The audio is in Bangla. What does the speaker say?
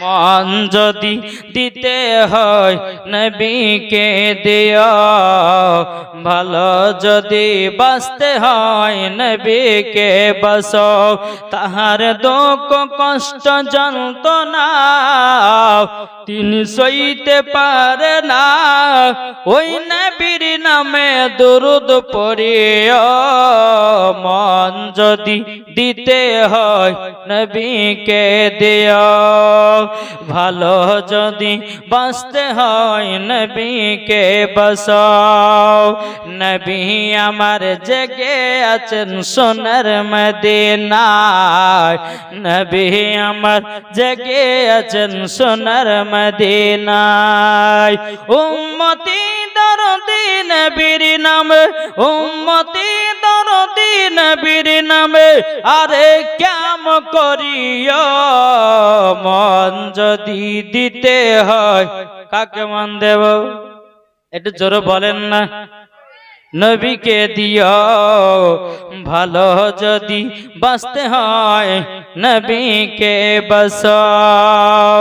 মন যদি দিতে হয় নবীকে দিও। ভালো যদি বাঁচতে হয় নবীকে বস তাহার দুঃখ, কষ্ট, যন্ত্রণা তিনি সইতে পারে না। ওই নবীর নামে দুরুদ পড়িও। মন যদি দিতে হয় নবীকে দিও। ভালো যদি বাঁচতে হয় নবীকে বসাও নবী আমার জেগে আছেন সোনার মদিনায়। নবী আমার জেগে আছেন সোনার মদিনায়। উম্মতি দরদি নবীর নামে, উম্মতি দরদি নবীর নামে, আরে কেম করিও? মন যদি দিতে হয়, কাকে মন দেব? একটু জোরে বলেন না। নবীকে দিও। ভালো যদি বাঁচতে হয়, নবীকে বসাও